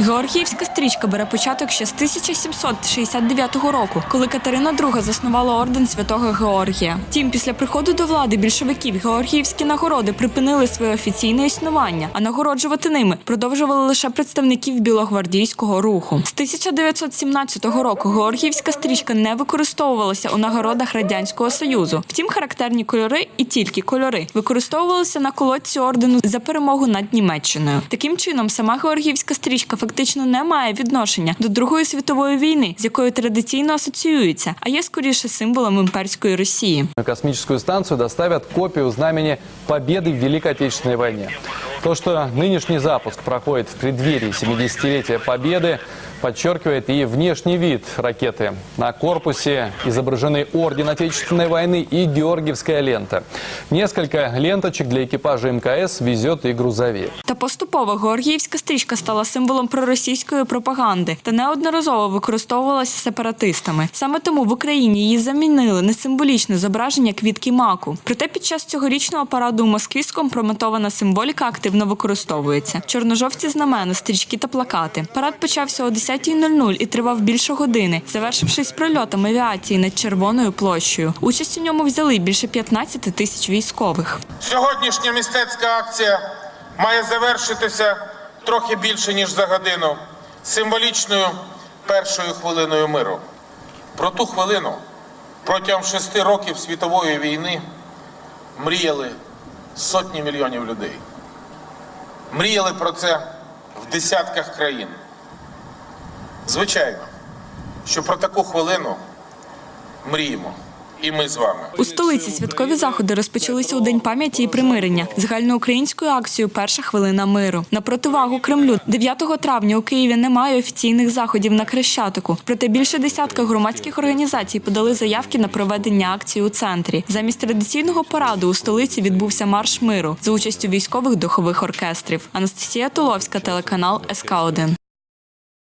Георгіївська стрічка бере початок ще з 1769 року, коли Катерина II заснувала орден святого Георгія. Втім, після приходу до влади більшовиків георгіївські нагороди припинили своє офіційне існування, а нагороджувати ними продовжували лише представників білогвардійського руху. З 1917 року Георгіївська стрічка не використовувалася у нагородах радянського союзу. Втім, характерні кольори і тільки кольори використовувалися на колодці ордену за перемогу над Німеччиною. Таким чином, сама Георгіївська стрічка фактично не має відношення до Другої світової війни, з якою традиційно асоціюється, а є скоріше символом імперської Росії. На космическую станцию доставят копию знамени Победы в Великой Отечественной войне. То, что нынешний запуск проходит в преддверии 70-летия Победы, подчеркивает и внешний вид ракеты. На корпусе изображены Орден Отечественной войны и Георгиевская лента. Несколько ленточек для экипажа МКС везет и грузовик. Та поступово Георгіївська стрічка стала символом проросійської пропаганди та неодноразово використовувалася сепаратистами. Саме тому в Україні її замінили на символічне зображення квітки маку. Проте під час цьогорічного параду у Москві скомпрометована символіка активно використовується. Чорножовці знамена, стрічки та плакати. Парад почався о 10.00 і тривав більше години, завершившись прильотом авіації над Червоною площею. Участь у ньому взяли більше 15 тисяч військових. Сьогоднішня мистецька акція має завершитися трохи більше ніж за годину символічною першою хвилиною миру. Про ту хвилину протягом шести років світової війни мріяли сотні мільйонів людей. Мріяли про це в десятках країн. Звичайно, що про таку хвилину мріємо і ми з вами. У столиці святкові заходи розпочалися у день пам'яті і примирення загальноукраїнською акцією Перша хвилина миру. На противагу Кремлю 9 травня у Києві немає офіційних заходів на Хрещатику. Проте більше десятка громадських організацій подали заявки на проведення акції у центрі. Замість традиційного параду у столиці відбувся марш миру за участю військових духових оркестрів. Анастасія Туловська, телеканал СК 1